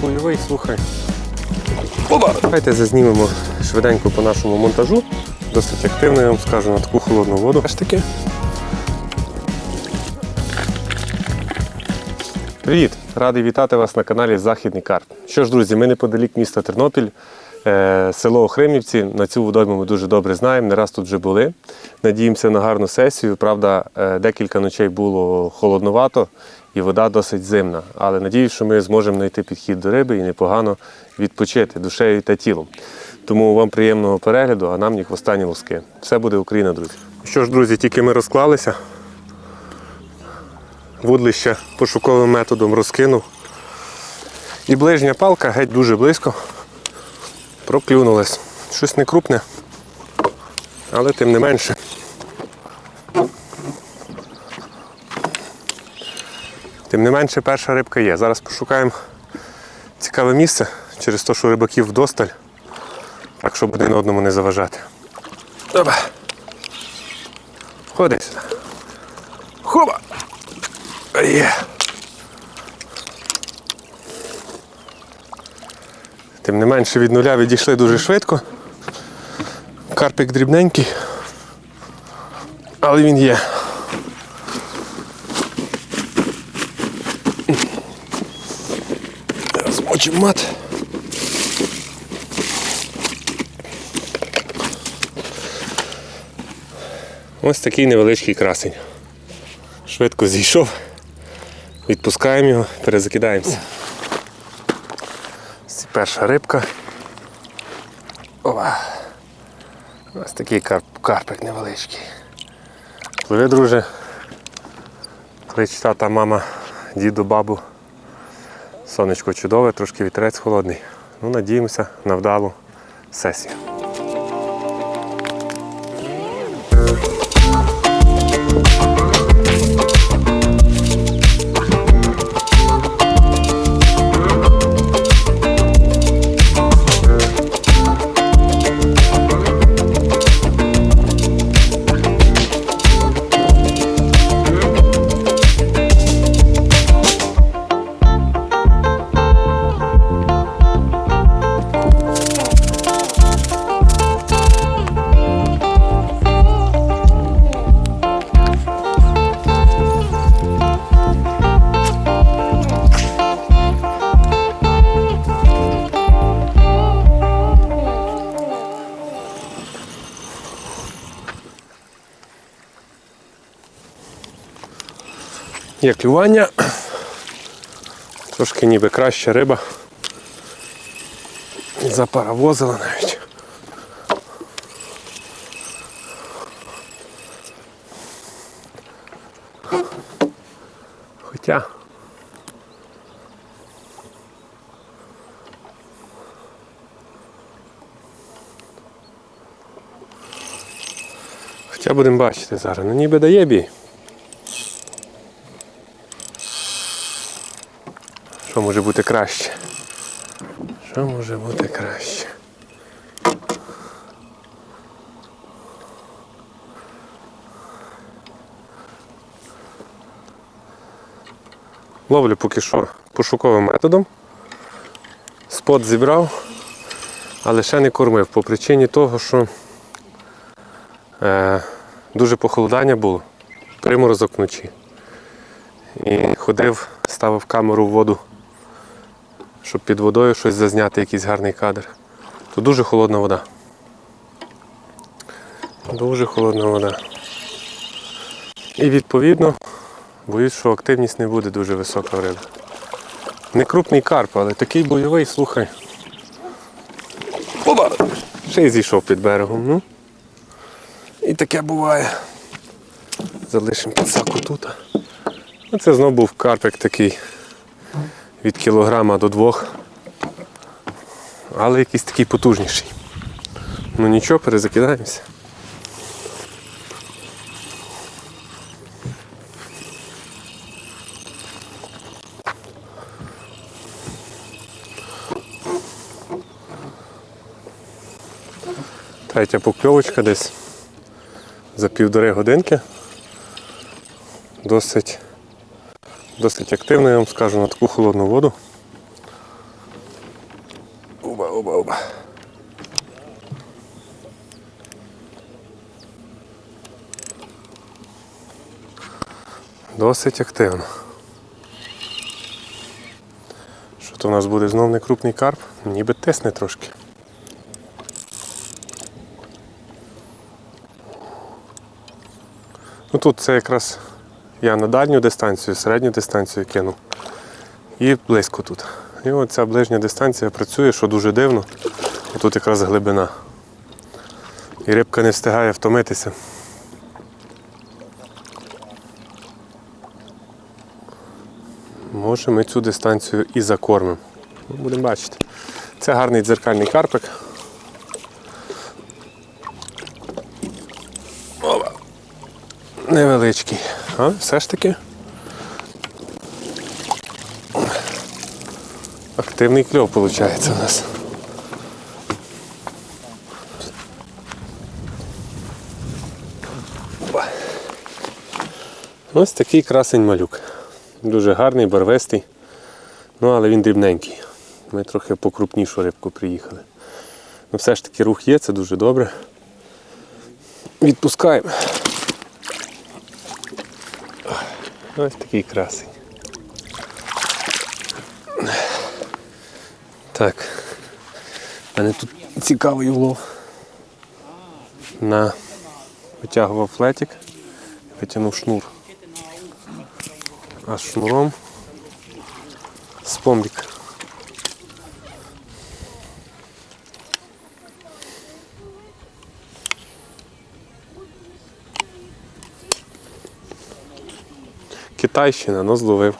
бойовий, слухай. Опа! Давайте зазнімемо швиденько по нашому монтажу. Досить активно, я вам скажу, на таку холодну воду. Аж таки. Привіт! Радий вітати вас на каналі Західний Карп. Що ж, друзі, ми неподалік міста Тернопіль, село Охримівці. На цю водойму ми дуже добре знаємо, не раз тут вже були. Надіємося на гарну сесію. Правда, е, декілька ночей було холодновато і вода досить зимна. Але надіюсь, що ми зможемо знайти підхід до риби і непогано відпочити душею та тілом. Тому вам приємного перегляду, а нам ні хвоста, ні луски. Все буде Україна, друзі. Що ж, друзі, тільки ми розклалися. Вудлище пошуковим методом розкинув. І ближня палка геть дуже близько. Проклюнулась. Щось не крупне, але тим не менше. Тим не менше перша рибка є. Зараз пошукаємо цікаве місце через те, що рибаків вдосталь. Так, щоб один одному не заважати. Добре. Ходи сюди. Хоба! Є. Тим не менше від нуля відійшли дуже швидко. Карпик дрібненький, але він є. Змочимо мат. Ось такий невеличкий красень. Швидко зійшов. Відпускаємо його, перезакидаємося. Ось перша рибка. Ова. Ось такий карп, карпик невеличкий. Пливи, друже. Клич тата, мама, діду, бабу. Сонечко чудове, трошки вітерець холодний. Ну, надіємося на вдалу сесію. Є клювання. Трошки ніби краща риба. Запаровозила навіть. Хоча. Хоча будемо бачити зараз. Ну ніби дає бій. Що може бути краще? Що може бути краще? Ловлю поки що пошуковим методом. Спот зібрав, але ще не кормив по причині того, що е, дуже похолодання було, приморозок вночі. І ходив, ставив камеру в воду, щоб під водою щось зазняти, якийсь гарний кадр. Тут дуже холодна вода. Дуже холодна вода. І відповідно, боюсь, що активність не буде дуже висока в риби. Не крупний карп, але такий бойовий, слухай. Оба! Ще й зійшов під берегом. ну. І таке буває. Залишимо підсаку тут. Це знов був карпик такий від кілограма до двох. Але якийсь такий потужніший. Ну нічого, перезакидаємося. Третя покльовочка десь за півтори годинки. Досить, досить активно, я вам скажу, на таку холодну воду. Оба, оба, оба. Досить активно. Що то у нас буде знов не крупний карп? Ніби тисне трошки. Ну тут це якраз я на дальню дистанцію, середню дистанцію кинув. І близько тут. І оця ближня дистанція працює, що дуже дивно. Тут якраз глибина. І рибка не встигає втомитися. Може ми цю дистанцію і закормимо. Ну, Будемо бачити. Це гарний дзеркальний карпик. Опа. Невеличкий. А, все ж таки. Активний кльов виходить у нас. Ось такий красень малюк. Дуже гарний, барвистий. Ну, але він дрібненький. Ми трохи по крупнішу рибку приїхали. Ну, все ж таки рух є, це дуже добре. Відпускаємо. Ось такий красень. Так. У мене тут цікавий улов. На витягував флетик, витягнув шнур. А шнуром спомбік. Китайщина, но зловив.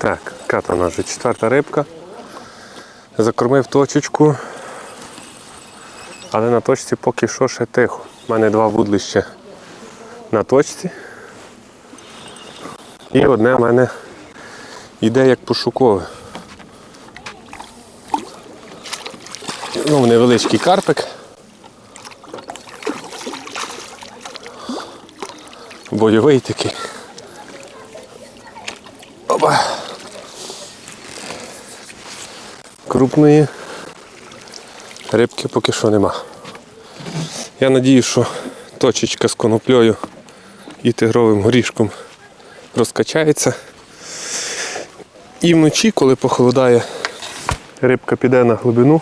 Так, ката наша вже четверта рибка. Закормив точечку. Але на точці поки що ще тихо. У мене два вудлища на точці. І одне в мене йде як пошукове. Ну, невеличкий карпик. Бойовий такий. Опа. Крупної рибки поки що нема. Я надію, що точечка з коноплею і тигровим горішком розкачається. І вночі, коли похолодає, рибка піде на глибину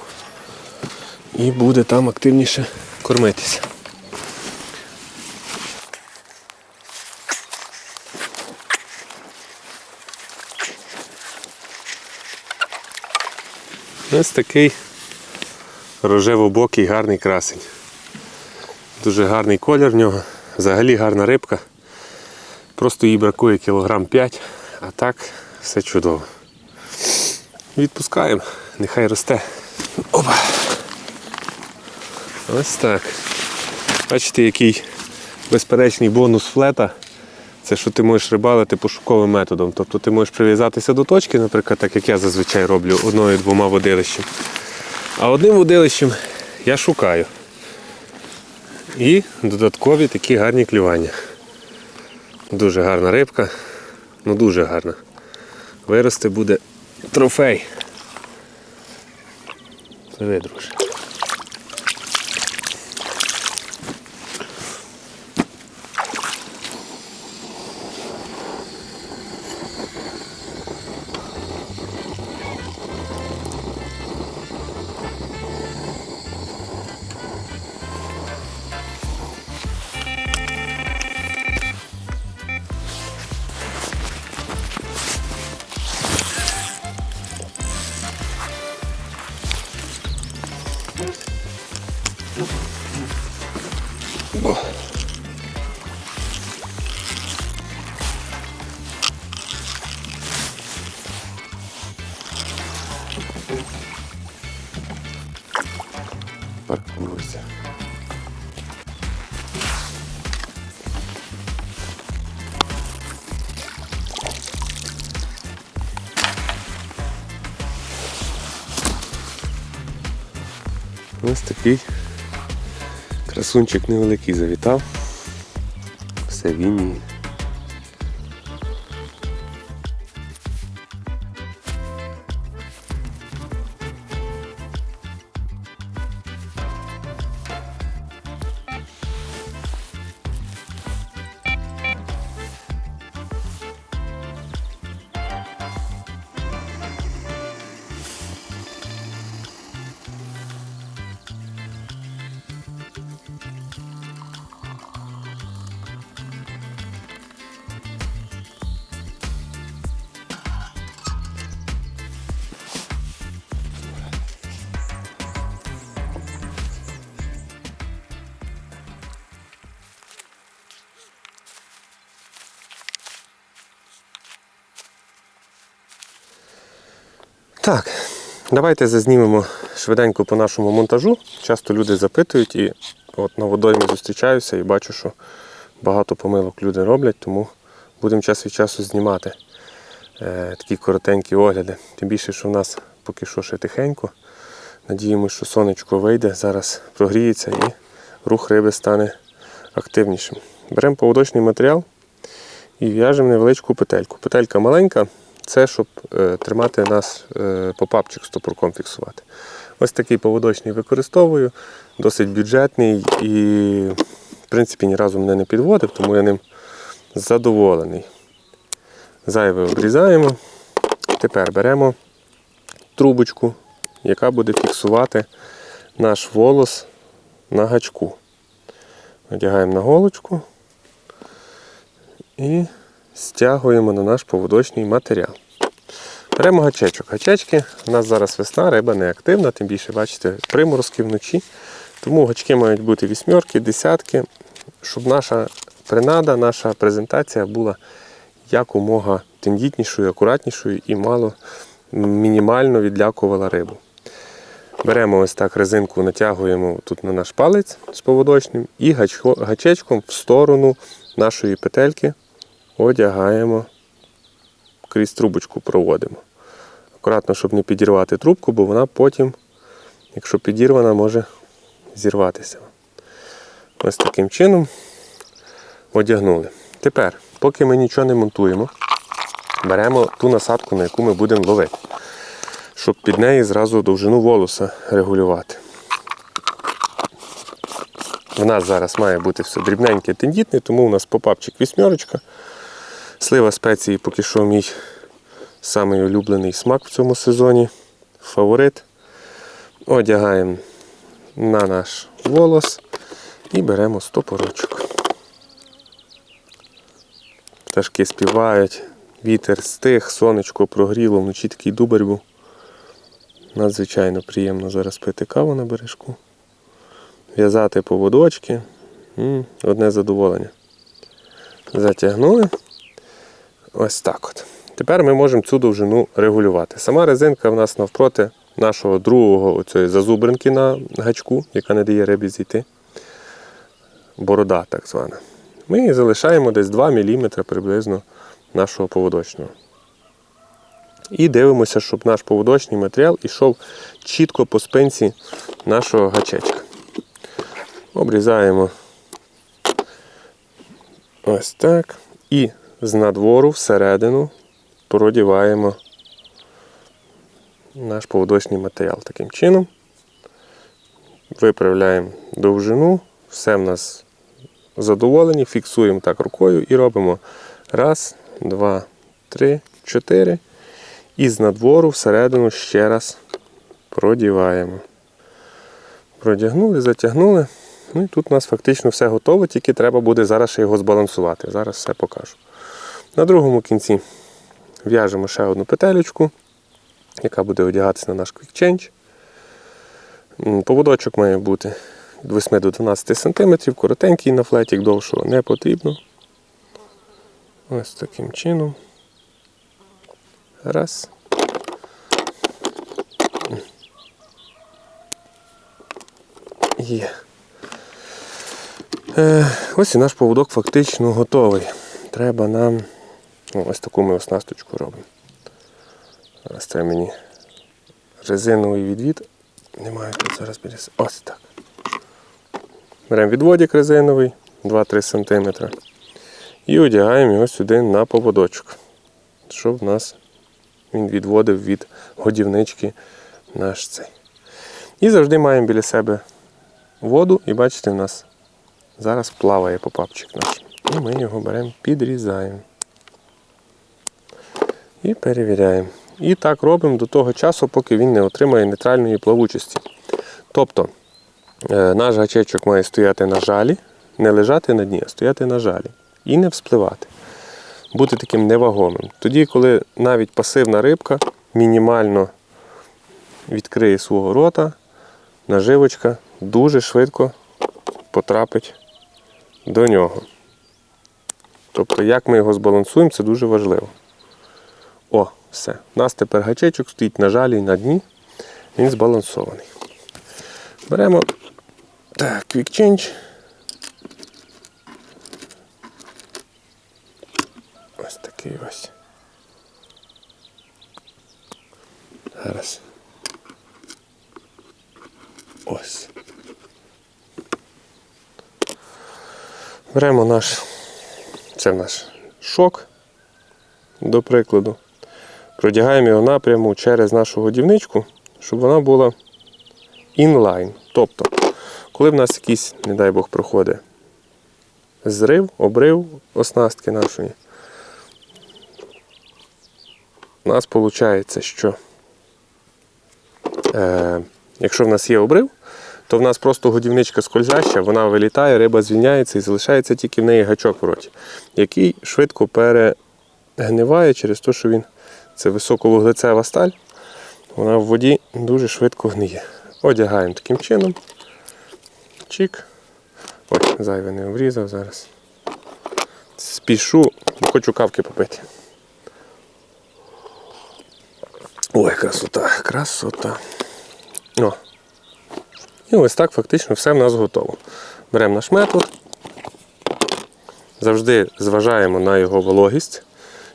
і буде там активніше кормитися. Ось такий рожево-бокий гарний красень. Дуже гарний колір в нього, взагалі гарна рибка. Просто їй бракує кілограм 5, а так все чудово. Відпускаємо, нехай росте. Опа. Ось так. Бачите, який безперечний бонус флета. Це що ти можеш рибалити пошуковим методом. Тобто ти можеш прив'язатися до точки, наприклад, так як я зазвичай роблю одною-двома водилищем. А одним водилищем я шукаю. І додаткові такі гарні клювання. Дуже гарна рибка, ну дуже гарна. Вирости буде трофей. Диви, друже. паркуйся. Ось такий красунчик невеликий завітав. Все в Інії. Так, давайте зазнімемо швиденько по нашому монтажу. Часто люди запитують і от на водоймі зустрічаюся і бачу, що багато помилок люди роблять, тому будемо час від часу знімати е, такі коротенькі огляди. Тим більше, що в нас поки що ще тихенько. Надіємося, що сонечко вийде, зараз прогріється і рух риби стане активнішим. Беремо поводочний матеріал і в'яжемо невеличку петельку. Петелька маленька, це щоб е, тримати нас е, попапчик з топорком фіксувати. Ось такий поводочний використовую, досить бюджетний і, в принципі, ні разу мене не підводив, тому я ним задоволений. Зайве обрізаємо. Тепер беремо трубочку, яка буде фіксувати наш волос на гачку. Одягаємо на голочку і стягуємо на наш поводочний матеріал. Беремо гачечок. Гачечки, у нас зараз весна, риба не активна, тим більше, бачите, приморозки вночі. Тому гачки мають бути вісьмерки, десятки, щоб наша принада, наша презентація була якомога тендітнішою, акуратнішою і мало мінімально відлякувала рибу. Беремо ось так резинку, натягуємо тут на наш палець з поводочним і гачечком в сторону нашої петельки одягаємо, крізь трубочку проводимо. Акуратно, щоб не підірвати трубку, бо вона потім, якщо підірвана, може зірватися. Ось таким чином одягнули. Тепер, поки ми нічого не монтуємо, беремо ту насадку, на яку ми будемо ловити, щоб під неї зразу довжину волоса регулювати. У нас зараз має бути все дрібненьке, тендітне, тому у нас попапчик вісьмерочка. Слива спеції поки що мій самий улюблений смак в цьому сезоні. Фаворит. Одягаємо на наш волос і беремо стопорочок. Пташки співають, вітер стих, сонечко прогріло, вночі такий дубарь був. Надзвичайно приємно зараз пити каву на бережку. В'язати поводочки. Одне задоволення. Затягнули. Ось так от. Тепер ми можемо цю довжину регулювати. Сама резинка в нас навпроти нашого другого оцієї зазубринки на гачку, яка не дає рибі зійти. Борода так звана. Ми її залишаємо десь 2 мм приблизно нашого поводочного. І дивимося, щоб наш поводочний матеріал йшов чітко по спинці нашого гачечка. Обрізаємо ось так. І з надвору всередину продіваємо наш поводочний матеріал таким чином. Виправляємо довжину, все в нас задоволені, фіксуємо так рукою і робимо раз, два, три, чотири. І з надвору всередину ще раз продіваємо. Продягнули, затягнули. Ну і тут у нас фактично все готово, тільки треба буде зараз ще його збалансувати. Зараз все покажу. На другому кінці в'яжемо ще одну петелечку, яка буде одягатися на наш Quick Change. Поводочок має бути від 8 до 12 см, коротенький на флетік, довшого не потрібно. Ось таким чином. Раз. Є. Е, ось і наш поводок фактично готовий. Треба нам ну, ось таку ми оснасточку робимо. Зараз треба мені резиновий відвід Немає тут зараз біля Ось так. Беремо відводик резиновий 2-3 см. І одягаємо його сюди на поводочок, щоб нас він відводив від годівнички наш цей. І завжди маємо біля себе воду, і бачите, в нас зараз плаває попапчик наш. І ми його беремо, підрізаємо. І перевіряємо. І так робимо до того часу, поки він не отримає нейтральної плавучості. Тобто е, наш гачечок має стояти на жалі, не лежати на дні, а стояти на жалі і не вспливати. Бути таким невагомим. Тоді, коли навіть пасивна рибка мінімально відкриє свого рота, наживочка дуже швидко потрапить до нього. Тобто, як ми його збалансуємо, це дуже важливо. О, все. У нас тепер гачечок стоїть на жалі на дні. Він збалансований. Беремо так, Quick Change. Ось такий ось. Зараз. Ось. Беремо наш, це наш шок, до прикладу. Продягаємо його напряму через нашу годівничку, щоб вона була інлайн. Тобто, коли в нас якийсь, не дай Бог, проходить зрив, обрив оснастки нашої, у нас виходить, що е, якщо в нас є обрив, то в нас просто годівничка скользяща, вона вилітає, риба звільняється і залишається тільки в неї гачок в роті, який швидко перегниває через те, що він це високовуглецева сталь, вона в воді дуже швидко гниє. Одягаємо таким чином. Чик. Ой, зайве не обрізав зараз. Спішу, хочу кавки попити. Ой, красота, красота. О. І ось так фактично все в нас готово. Беремо наш метод. Завжди зважаємо на його вологість.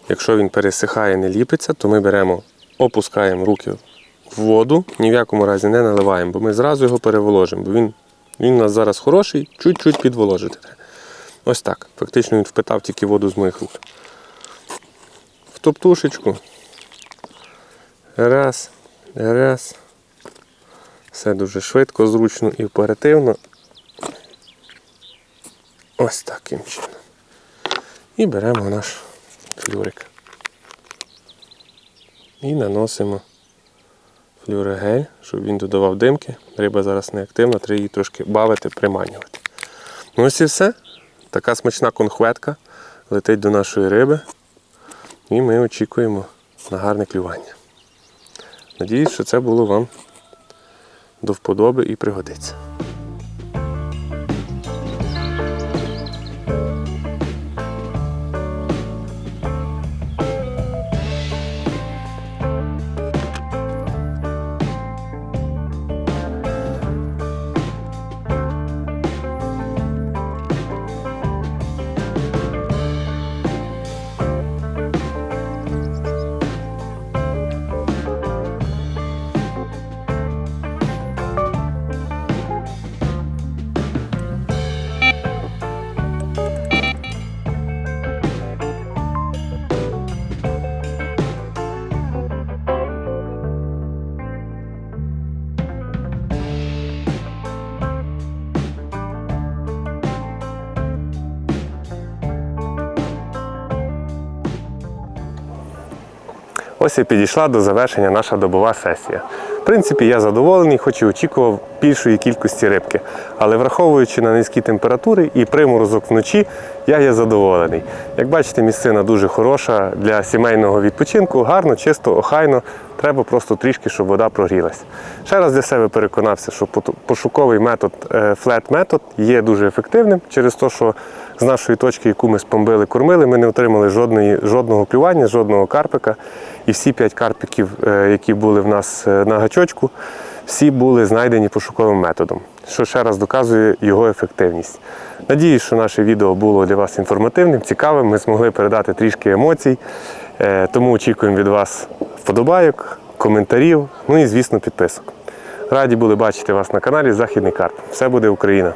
Якщо він пересихає, не ліпиться, то ми беремо, опускаємо руки в воду, ні в якому разі не наливаємо, бо ми зразу його переволожимо, бо він, він у нас зараз хороший, чуть-чуть підволожити. Ось так. Фактично він впитав тільки воду з моїх рук. В топтушечку. Раз, раз. Все дуже швидко, зручно і оперативно. Ось таким чином. І беремо наш флюрик. І наносимо флюригель, щоб він додавав димки. Риба зараз не активна, треба її трошки бавити, приманювати. Ну ось і все. Така смачна конхветка летить до нашої риби. І ми очікуємо на гарне клювання. Надіюсь, що це було вам до вподоби і пригодиться. Ось і підійшла до завершення наша добова сесія. В принципі, я задоволений, хоч і очікував більшої кількості рибки. Але враховуючи на низькі температури і приморозок вночі, я є задоволений. Як бачите, місцина дуже хороша для сімейного відпочинку, гарно, чисто, охайно. Треба просто трішки, щоб вода прогрілася. Ще раз для себе переконався, що пошуковий метод флет метод є дуже ефективним через те, що з нашої точки, яку ми спомбили, кормили, ми не отримали жодної, жодного клювання, жодного карпика. І всі п'ять карпиків, е, які були в нас е, на гачочку, всі були знайдені пошуковим методом, що ще раз доказує його ефективність. Надіюсь, що наше відео було для вас інформативним, цікавим. Ми змогли передати трішки емоцій. Е, Тому очікуємо від вас вподобайок, коментарів, ну і, звісно, підписок. Раді були бачити вас на каналі Західний Карп. Все буде Україна!